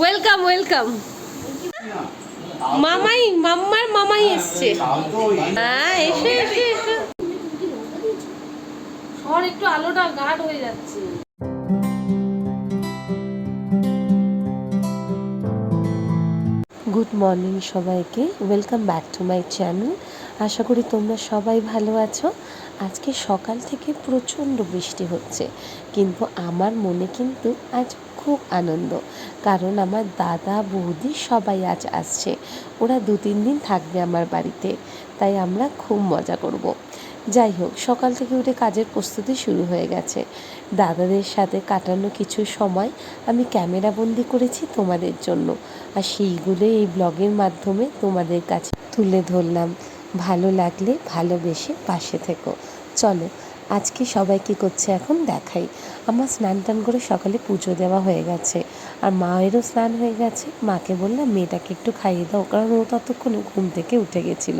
Welcome welcome মামাই মাম্মার মামাই এসছে। হ্যাঁ এসে এসে এসে। সর একটু আলোটা গাঢ় হয়ে যাচ্ছে। গুড মর্নিং সবাইকে। Welcome back to my channel আশা করি তোমরা সবাই ভালো আছো। আজকে সকাল থেকে প্রচণ্ড বৃষ্টি হচ্ছে, কিন্তু আমার মনে কিন্তু আজ খুব আনন্দ। কারণ আমার দাদা, বৌদি সবাই আজ আসছে। ওরা দু তিন দিন থাকবে আমার বাড়িতে, তাই আমরা খুব মজা করব। যাই হোক, সকাল থেকে উঠে কাজের প্রস্তুতি শুরু হয়ে গেছে। দাদাদের সাথে কাটানো কিছু সময় আমি ক্যামেরা বন্দি করেছি তোমাদের জন্য, আর সেইগুলো এই ব্লগের মাধ্যমে তোমাদের কাছে তুলে ধরলাম। ভালো লাগলে ভালোবেসে পাশে থেকো। চলো, আজকে সবাই কী করছে এখন দেখাই। আমার স্নান টান করে সকালে পুজো দেওয়া হয়ে গেছে। আর মায়েরও স্নান হয়ে গেছে। মাকে বললাম, মেয়েটাকে একটু খাইয়ে দাও, কারণ ও ততক্ষণে ঘুম থেকে উঠে গেছিল।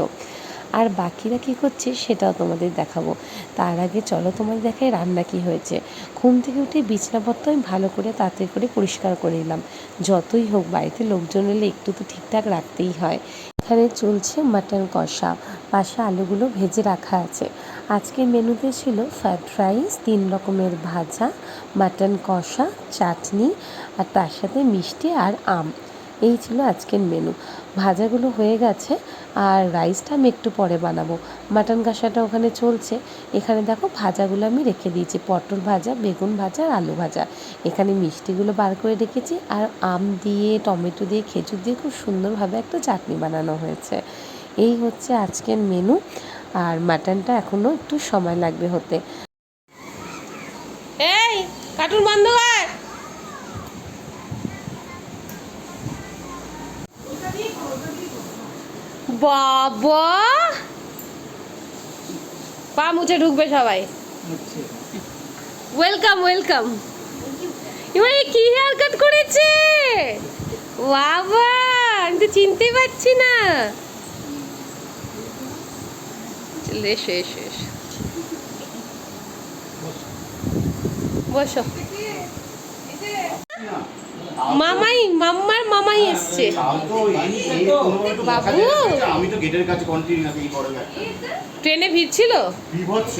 আর বাকিরা কী করছে সেটাও তোমাদের দেখাবো। তার আগে চলো তোমাদের দেখাই রান্না কি হয়েছে। ঘুম থেকে উঠে বিছনাপত্র আমি ভালো করে তাড়াতাড়ি করে পরিষ্কার করে নিলাম। যতই হোক, বাড়িতে লোকজন এলে একটু তো ঠিকঠাক রাখতেই হয়। এখানে চলছে মাটন কষা। পাশে আলুগুলো ভেজে রাখা আছে। আজকে মেনুতে ছিল ফ্রায়েড রাইস তিন রকমের ভাজা মাটন কষা, চাটনি আর তার সাথে মিষ্টি আর আম। এই ছিল আজকের মেনু। ভাজাগুলো হয়ে গেছে আর রাইসটা আমি একটু পরে বানাবো। মাটন কষাটা ওখানে চলছে। এখানে দেখো ভাজাগুলো আমি রেখে দিয়েছি। পটল ভাজা, বেগুন ভাজা আর আলু ভাজা। এখানে মিষ্টিগুলো বার করে রেখেছি। আর আম দিয়ে, টমেটো দিয়ে, খেজুর দিয়ে খুব সুন্দরভাবে একটা চাটনি বানানো হয়েছে। এই হচ্ছে আজকের মেনু আর মাটনটা এখনও একটু সময় লাগবে হতে। এই, কার্টুন বন্ধ কর। বাবা! পা মুছে ঢুকবে সবাই। ওয়েলকাম ওয়েলকাম এবার কি হেয়ার কাট করেছে? বাবা, আমি তো চিনতেই পারছি না। শেষ এস বসো। মামাই, মাম্মার মামাই এসছে। বাবু। আমি তো গেটের কাছে কন্টিনিউ আছি ট্রেনে ভিড় ছিল? বিভৎস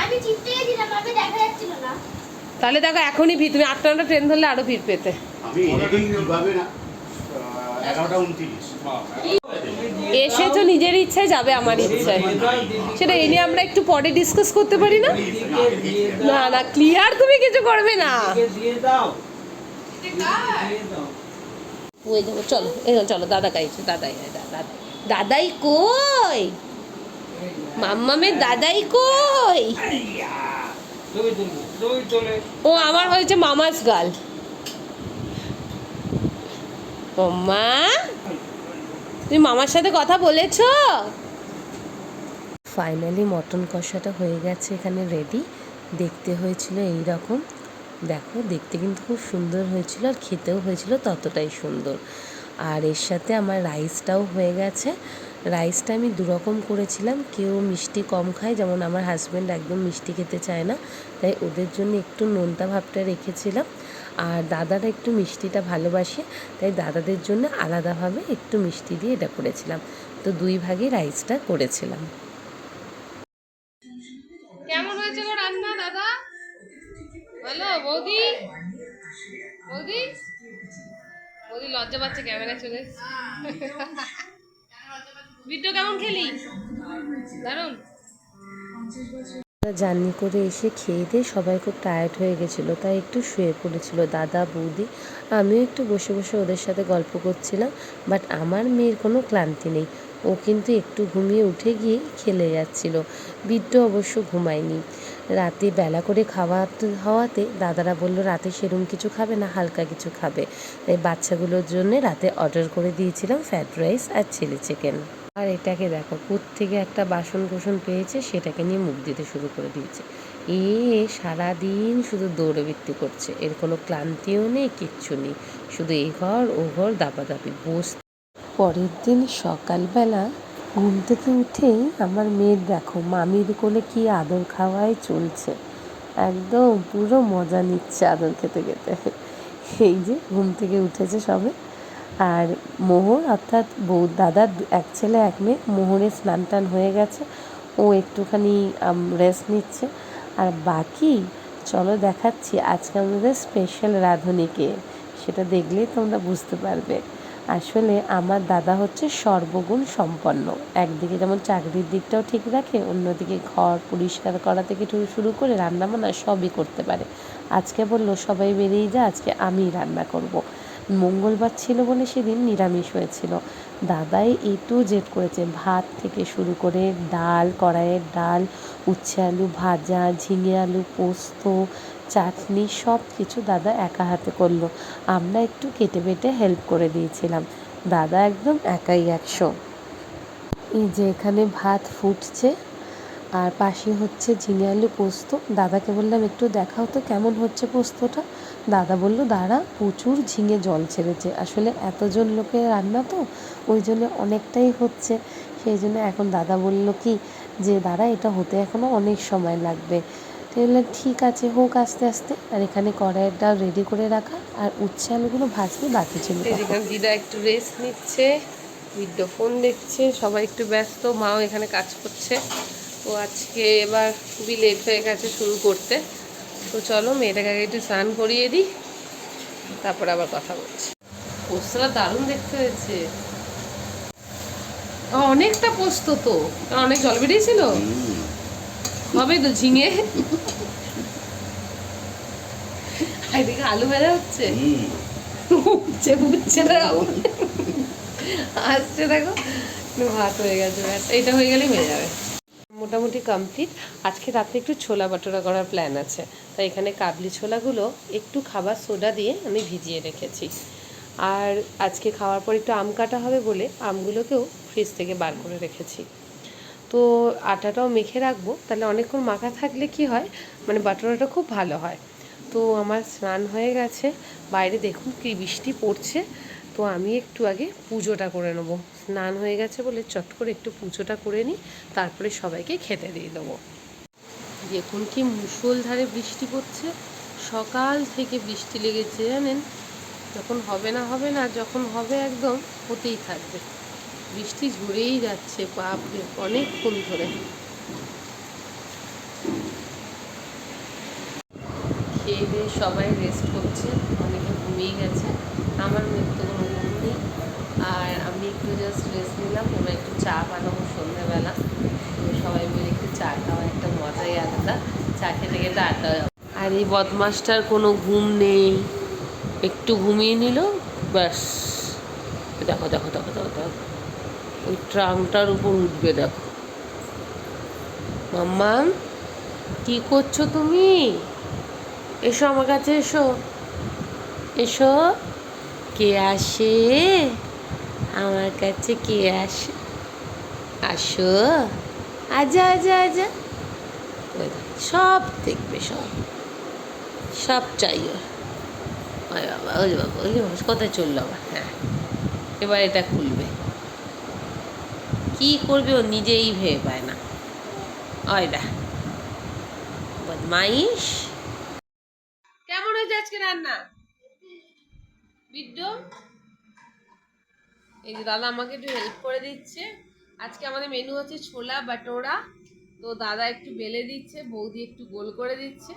আমি চিনতে গেছিলাম আমি দেখা যাচ্ছিল না তাহলে দেখো, এখনই ভিড়। তুমি আটটা নটা ট্রেন ধরলে আরও ভিড় পেতে। আমি কীভাবে না? 11টা 29 এসে তো নিজের ইচ্ছে যাবে আমার ইচ্ছায়। সেটা এই নিয়ে আমরা একটু পরে ডিসকাস করতে পারি না? না না ক্লিয়ার তুমি কিছু করবে না। চলো চলো হ্যাঁ, দাদা কাইছো দাদাই দাদা, দাদাই। কই? মাম্মামের দাদাই কই? ও, আমার হয়েছে মামাস গাল মাম্মা তুমি মামার সাথে কথা বলেছ? ফাইনালি মটন কষাটা হয়ে গেছে এখানে রেডি দেখতে হয়েছিল এই রকম দেখো, দেখতে কিন্তু খুব সুন্দর হয়েছিল আর খেতেও হয়েছিল ততটাই সুন্দর। আর এর সাথে আমার রাইসটাও হয়ে গেছে। রাইসটা আমি দুরকম করেছিলাম, কেউ মিষ্টি কম খায়, যেমন আমার হাজব্যান্ড একদম মিষ্টি খেতে চায় না। তাই ওদের জন্য একটু নোনতা ভাবটা রেখেছিলাম। আর দাদারা একটু মিষ্টিটা ভালোবাসে, তাই দাদাদের জন্য আলাদাভাবে একটু মিষ্টি দিয়ে এটা করেছিলাম। তো দুই ভাগে রাইসটা করেছিলাম। কেমন হয়েছে গো রান্না দাদা? বলো, বৌদি? বৌদি? বৌদি লজ্জা পাচ্ছে ক্যামেরা চলে ভিডিও কেমন খেলি? দারুণ জার্নি করে এসে খেয়ে দিয়ে সবাই খুব টায়ার্ড হয়ে গেছিল, তাই একটু শুয়ে পড়েছিল দাদা, বৌদি। আমিও একটু বসে বসে ওদের সাথে গল্প করছিলাম বাট আমার মেয়ের কোনো ক্লান্তি নেই। ও কিন্তু একটু ঘুমিয়ে উঠে গিয়ে খেলে যাচ্ছিল। বিদ্যু অবশ্য ঘুমায়নি। রাতে বেলা করে খাওয়া হওয়াতে দাদারা বলল, রাতে সেরম কিছু খাবে না, হালকা কিছু খাবে। তাই বাচ্চাগুলোর জন্য রাতে অর্ডার করে দিয়েছিলাম ফ্রায়েড রাইস আর চিলি চিকেন আর এটাকে দেখো থেকে একটা বাসন কোসন পেয়েছে, সেটাকে নিয়ে মুখ দিতে শুরু করে দিয়েছে। এ সারাদিন শুধু দৌড়বৃত্তি করছে, এর কোনো ক্লান্তিও নেই, কিচ্ছু নেই। শুধু এই ঘর, ও ঘর, দাপাদাপি, বস। পরের দিন সকালবেলা ঘুম থেকে উঠেই আমার মেয়ের দেখো, মামির কোলে কি আদর খাওয়াই চলছে। একদম পুরো মজা নিচ্ছে আদর খেতে খেতে। এই যে ঘুম থেকে উঠেছে সবে। আর মোহর অর্থাৎ বউ দাদার এক ছেলে, এক মেয়ে মোহরের স্নান টান হয়ে গেছে। ও একটুখানি রেস্ট নিচ্ছে। আর বাকি, চলো দেখাচ্ছি আজকে আমাদের স্পেশাল রাঁধুনিকে। সেটা দেখলেই তোমরা বুঝতে পারবে। আসলে আমার দাদা হচ্ছে সর্বগুণ সম্পন্ন। একদিকে যেমন চাকরির দিকটাও ঠিক রাখে, অন্যদিকে ঘর পরিষ্কার করা থেকে শুরু করে রান্নাবান্না সবই করতে পারে। আজকে বলল, সবাই বেরিয়ে যা, আজকে আমি রান্না করব। মঙ্গলবার ছিল বলে সেদিন নিরামিষ হয়েছিল। দাদাই এ টু জেড করেছে। ভাত থেকে শুরু করে ডাল, কড়াইয়ের ডাল, উচ্ছে আলু ভাজা, ঝিঙে আলু, পোস্ত, চাটনি সব কিছু দাদা একা হাতে করল। আমরা একটু কেটে বেটে হেল্প করে দিয়েছিলাম। দাদা একদম একাই একশো। এই যে এখানে ভাত ফুটছে। আর পাশে হচ্ছে ঝিঙে আলু পোস্ত। দাদাকে বললাম, একটু দেখাও তো কেমন হচ্ছে পোস্তটা? দাদা বলল, দাঁড়া, প্রচুর ঝিঙে জল ছেড়েছে। আসলে এতজন লোকের রান্না তো, ওই জন্য অনেকটাই হচ্ছে। সেই জন্য এখন দাদা বলল কি, যে, দাঁড়া, এটা হতে এখনও অনেক সময় লাগবে। বললাম, ঠিক আছে, হোক আস্তে আস্তে। আর এখানে ডাল রেডি করে রাখা, আর উচ্ছে আলুগুলো ভাজতে বাকি ছিল। দিদা একটু রেস্ট নিচ্ছে ভিডিও ফোন দেখছে, সবাই একটু ব্যস্ত, মাও এখানে কাজ করছে। তো আজকে এবার খুবই লেট হয়ে গেছে শুরু করতে। তো চলো মেয়েটাকে আগে একটু স্নান করিয়ে দিই, তারপর আবার কথা বলছি। পোস্তটা দারুণ দেখতে হয়েছে। অনেকটা পোস্ত তো। অনেক জল বেরিয়েছিল হবে তো ঝিঙে। এদিকে আলু ভাজা হচ্ছে? উঠছে না আসছে দেখো। ভাত হয়ে গেছে এইটা হয়ে গেলেই হয়ে যাবে। মোটামুটি কমপ্লিট আজকে রাতে একটু ছোলা বাটোরা করার প্ল্যান আছে। তাই এখানে কাবলি ছোলাগুলো একটু খাবার সোডা দিয়ে আমি ভিজিয়ে রেখেছি। আর আজকে খাওয়ার পর একটু আম কাটা হবে বলে আমগুলোকেও ফ্রিজ থেকে বার করে রেখেছি। তো আটাটাও মেখে রাখব। তাহলে অনেকক্ষণ মাখা থাকলে কি হয়? মানে বাটোরাটা খুব ভালো হয়। তো আমার স্নান হয়ে গেছে। বাইরে দেখুন কি বৃষ্টি পড়ছে। তো আমি একটু আগে পুজোটা করে নেব। স্নান হয়ে গেছে বলে চট করে একটু পুজোটা করে নিই, তারপরে সবাইকে খেতে দিয়ে দেবো। দেখুন কি মুষলধারে বৃষ্টি পড়ছে, সকাল থেকে বৃষ্টি লেগেছে জানেন? যখন হবে না হবে না, যখন হবে একদম হতেই থাকবে। বৃষ্টি ঝরেই যাচ্ছে, বাপরে, অনেকক্ষণ ধরে। খেয়ে দিয়ে সবাই রেস্ট করছে, অনেকে ঘুমিয়ে গেছে। আমার মৃত্যু ঘুম নেই। আর আমি একটু জাস্ট রেস্ট নিলাম, এবার একটু চা বানাবো সন্ধ্যেবেলা। তো সবাই মিলে একটু চা খাওয়া একটা মজাই আলাদা। চা খেতে খেতে আড্ডা। আর এই বদমাসটার কোনো ঘুম নেই। একটু ঘুমিয়ে নিল, ব্যাস। দেখো দেখো দেখো দেখো দেখো। ওই ট্রাঙ্কটার উপর উঠবে, দেখো। মাম্মা, কি করছ তুমি? এসো আমার কাছে, এসো। এসো। কে আসে? আমার কাছে কে আসে? আসো। আজা আজা আজা। সব দেখবে, সব। সব চাই ওই বাবা ওই বাবা ওই বাবা, কোথায় চলল আবার? হ্যাঁ এবার এটা খুলবে। কি করবে ও নিজেই ভেবে পায় না। ওই দা বদমাইশ। কেমন হয়েছে আজকে রান্না? বিদ্যু এই যে দাদা আমাকে একটু হেল্প করে দিচ্ছে। আজকে আমাদের মেনু হচ্ছে ছোলা, বাটোরা। তো দাদা একটু বেলে দিচ্ছে, বৌদি একটু গোল করে দিচ্ছে।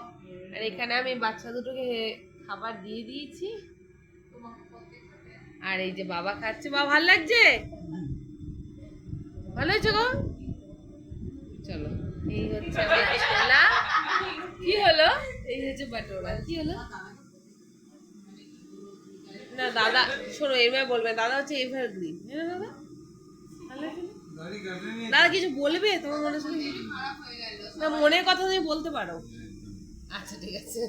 আর এখানে আমি বাচ্চা দুটোকে খাবার দিয়ে দিয়েছি। আর এই যে বাবা খাচ্ছে। বাবা, ভালো লাগছে? ভালো হয়েছে গো? চলো, এই হচ্ছে ছোলা। কি হলো? এই হচ্ছে বাটোরা। কি হলো? দাদা শোনো এভাবে বলবে দাদা হচ্ছে এভারগ্রিন হ্যাঁ দাদা? দাদা কিছু বলবে? তোমার মনে শুনে? না মনের কথা তুমি বলতে পারো। আচ্ছা ঠিক আছে।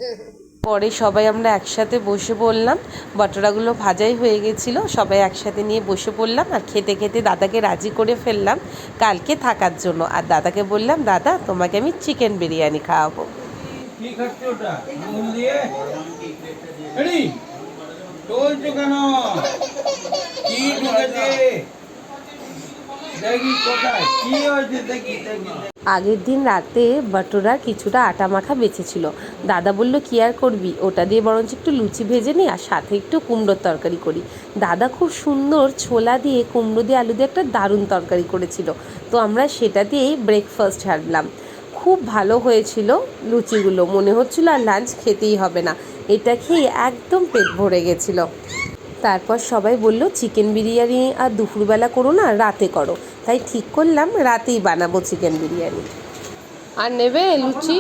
পরে সবাই আমরা একসাথে বসে পড়লাম। বটরাগুলো ভাজাই হয়ে গেছিল। সবাই একসাথে নিয়ে বসে পড়লাম আর খেতে খেতে দাদাকে রাজি করে ফেললাম কালকে থাকার জন্য। আর দাদাকে বললাম দাদা তোমাকে আমি চিকেন বিরিয়ানি খাওয়াবো। কি খাচ্ছি ওটা? নুন দিয়ে? রেডি? চলছো কেন? কি ঢুকেছে। আগের দিন রাতে বাটোরা কিছুটা আটা মাখা বেঁচেছিল। দাদা বলল, কি আর করবি? ওটা দিয়ে বরঞ্চ একটু লুচি ভেজে নিই আর সাথে একটু কুমড়োর তরকারি করি। দাদা খুব সুন্দর ছোলা দিয়ে, কুমড়ো দিয়ে, আলু দিয়ে একটা দারুণ তরকারি করেছিল। তো আমরা সেটা দিয়েই ব্রেকফাস্ট ছাড়লাম খুব ভালো হয়েছিল লুচিগুলো। মনে হচ্ছিল আর লাঞ্চ খেতেই হবে না। এটা খেয়ে একদম পেট ভরে গেছিল। তারপর সবাই বলল চিকেন বিরিয়ানি আর দুপুরবেলা করো না রাতে করো। তাই ঠিক করলাম রাতেই বানাবো চিকেন বিরিয়ানি। আর নেবে লুচি?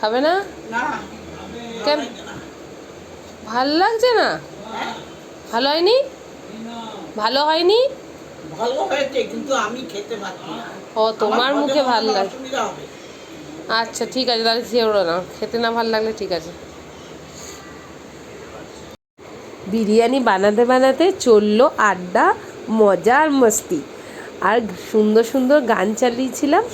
খাবে না? কেন? ভালো লাগছে না? ভালো হয়নি? ভালো হয়নি? ভালো হয়েছে কিন্তু আমি খেতে পারছি ও তোমার মুখে ভালো লাগে। আচ্ছা ঠিক আছে তাহলে খেয়েও না খেতে না ভালো লাগলে ঠিক আছে। বিরিয়ানি বানাতে বানাতে চলল আড্ডা মজা আর মস্তি। আর সুন্দর সুন্দর গান চালিয়েছিলাম।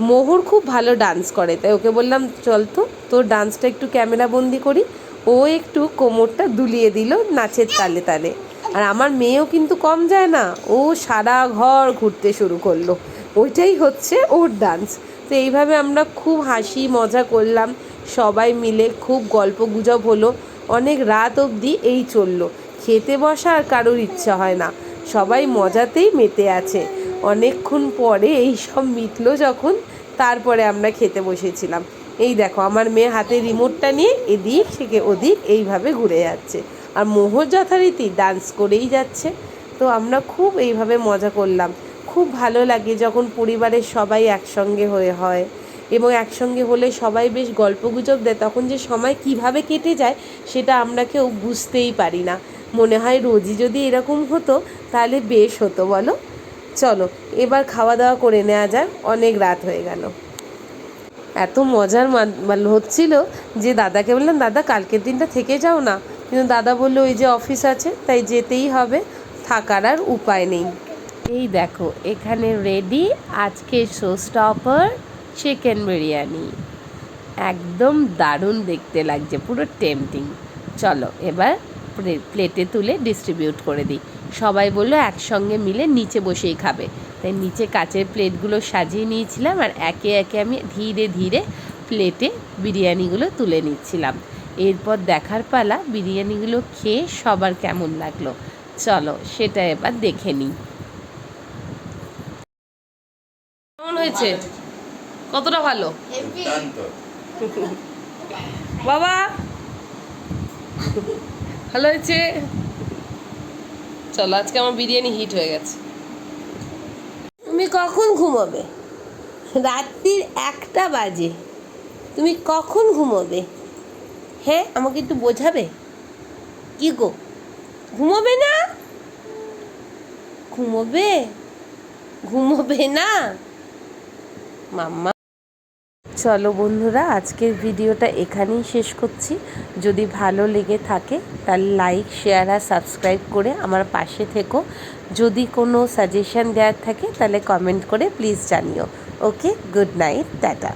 মোহর খুব ভালো ডান্স করে, তাই ওকে বললাম, চল তো, তোর ডান্সটা একটু ক্যামেরা বন্দি করি। ও একটু কোমরটা দুলিয়ে দিল নাচের তালে তালে। আর আমার মেয়েও কিন্তু কম যায় না, ও সারা ঘর ঘুরতে শুরু করল। ওইটাই হচ্ছে ওর ডান্স তো এইভাবে আমরা খুব হাসি মজা করলাম। সবাই মিলে খুব গল্প গুজব হলো। অনেক রাত অবধি এই চলল। খেতে বসা আর কারোর ইচ্ছা হয় না। সবাই মজাতেই মেতে আছে। অনেকক্ষণ পরে এই সব মিটলো যখন, তারপরে আমরা খেতে বসেছিলাম। এই দেখো, আমার মেয়ে হাতে রিমোটটা নিয়ে এদিক থেকে ওদিক এইভাবে ঘুরে যাচ্ছে। আর মোহর যথারীতি ডান্স করেই যাচ্ছে। তো আমরা খুব এইভাবে মজা করলাম। খুব ভালো লাগে যখন পরিবারের সবাই একসঙ্গে হয়ে হয়। এবং একসঙ্গে হলে সবাই বেশ গল্পগুজব দেয়, তখন যে সময় কীভাবে কেটে যায় সেটা আমরা কেউ বুঝতেই পারি না। মনে হয় রোজই যদি এরকম হতো, তাহলে বেশ হতো, বলো? চলো, এবার খাওয়া দাওয়া করে নেওয়া যাক, অনেক রাত হয়ে গেল। এত মজার মানে হচ্ছিল যে দাদাকে বললাম, দাদা, কালকের দিনটা থেকে যাও না। কিন্তু দাদা বলল, ওই যে অফিস আছে, তাই যেতেই হবে, থাকার আর উপায় নেই। এই দেখো, এখানে রেডি আজকে শো স্টপার চিকেন বিরিয়ানি একদম দারুণ দেখতে লাগছে, পুরো টেম্পটিং চলো, এবার প্লেটে তুলে ডিস্ট্রিবিউট করে দিই। সবাই বলল একসঙ্গে মিলে নিচে বসেই খাবে। তাই নিচে কাচের প্লেটগুলো সাজিয়ে নিয়েছিলাম আর একে একে আমি ধীরে ধীরে প্লেটে বিরিয়ানিগুলো তুলে নিচ্ছিলাম। এরপর দেখার পালা বিরিয়ানিগুলো খেয়ে সবার কেমন লাগল। চলো, সেটা এবার দেখে নিই। কেমন হয়েছে? কতটা ভালো? বাবা। ভালো হয়েছে? চলো আজকে আমার বিরিয়ানি হিট হয়ে গেছে। তুমি কখন ঘুমোবে? রাত্রির একটা বাজে। তুমি কখন ঘুমোবে? হ্যাঁ আমাকে একটু বোঝাবে? কি গো? ঘুমোবে না? ঘুমোবে? ঘুমোবে না? মাম্মা। চলো বন্ধুরা, আজকের ভিডিওটা এখানেই শেষ করছি। যদি ভালো লেগে থাকে, তাহলে লাইক শেয়ার আর সাবস্ক্রাইব করে আমার পাশে থেকো। যদি কোনো সাজেশান দেওয়ার থাকে, তাহলে কমেন্ট করে প্লিজ জানিও। Okay good night tata